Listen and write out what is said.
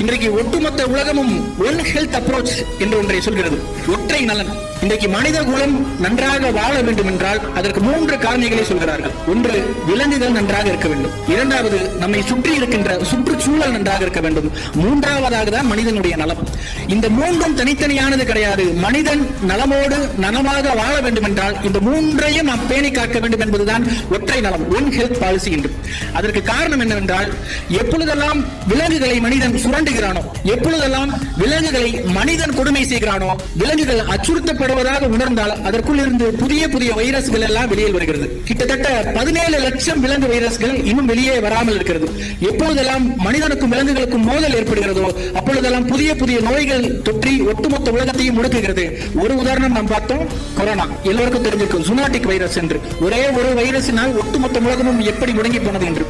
இன்றைக்கு ஒட்டுமொத்த உலகமும் ஒன் ஹெல்த் அப்ரோச் என்று ஒன்றை சொல்கிறது. ஒற்றை நலன். இன்றைக்கு மனித குலம் நன்றாக வாழ வேண்டும் என்றால் அதற்கு மூன்று காரணிகளை சொல்கிறார்கள். ஒன்று விலங்குகள் நன்றாக இருக்க வேண்டும். இரண்டாவது நம்மை சுற்றி இருக்கின்ற சுற்றுச்சூழல் நன்றாக இருக்க வேண்டும். மூன்றாவதாக தான் மனிதனுடைய நலம். இந்த மூன்றும் தனித்தனியானது கிடையாது. மனிதன் நலமோடு நலமாக வாழ வேண்டும் என்றால் இந்த மூன்றையும் நாம் பேணி காக்க வேண்டும் என்பதுதான் ஒற்றை நலம் ஒன் ஹெல்த் பாலிசி என்று. அதற்கு காரணம் என்னவென்றால் எப்பொழுதெல்லாம் விலங்குகளை மனிதன் சுரண்டுகிறானோ எப்பொழுதெல்லாம் விலங்குகளை மனிதன் கொடுமை செய்கிறானோ விலங்குகள் அச்சுறுத்தப்படுவதாக உணர்ந்தால் அதற்குள் இருந்து புதிய புதிய வைரஸ்கள் எல்லாம் வெளியில் வருகிறது. கிட்டத்தட்ட பதினேழு லட்சம் விலங்கு வைரஸ்கள் இன்னும் வெளியே வராமல் இருக்கிறது. எப்பொழுதெல்லாம் மனிதனுக்கும் விலங்குகளுக்கும் மோதல் ஏற்படுகிறதோ அப்பொழுதெல்லாம் புதிய புதிய நோய்கள் தொற்றி ஒட்டுமொத்த உலகத்தையும் முடக்குகிறது. ஒரு உதாரணம் நாம் பார்த்தோம் கொரோனா. எல்லோருக்கும் தெரிஞ்சிருக்கும் சுனாட்டிக் வைரஸ் என்று. ஒரே ஒரு வைரஸினால் ஒட்டுமொத்த உலகமும் எப்படி முடங்கி போனது என்று.